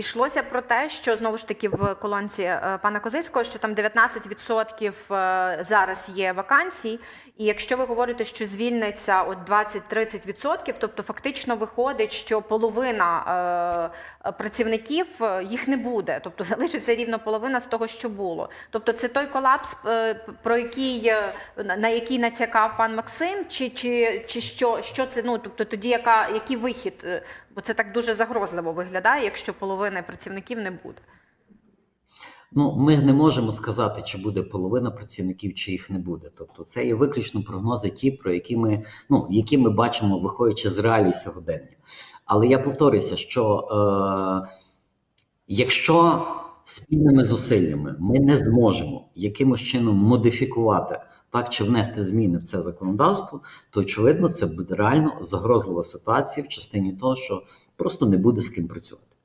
Йшлося про те, що знову ж таки в колонці е, пана Козицького, що там 19% е, зараз є вакансій, і якщо ви говорите, що звільниться от 20-30%, тобто фактично виходить, що половина е, працівників їх не буде, тобто залишиться рівно половина з того, що було. Тобто це той колапс, про який на який натякав пан Максим, чи, чи, чи що, що це? Ну тобто тоді яка який вихід? Бо це так дуже загрозливо виглядає, якщо половини працівників не буде. Ну, ми не можемо сказати, чи буде половина працівників, чи їх не буде. Тобто, це є виключно прогнози, ті, про які ми, ну, які ми бачимо, виходячи з реалій сьогодення. Але я повторюся, що е, якщо спільними зусиллями ми не зможемо якимось чином модифікувати так чи внести зміни в це законодавство, то очевидно це буде реально загрозлива ситуація в частині того, що просто не буде з ким працювати.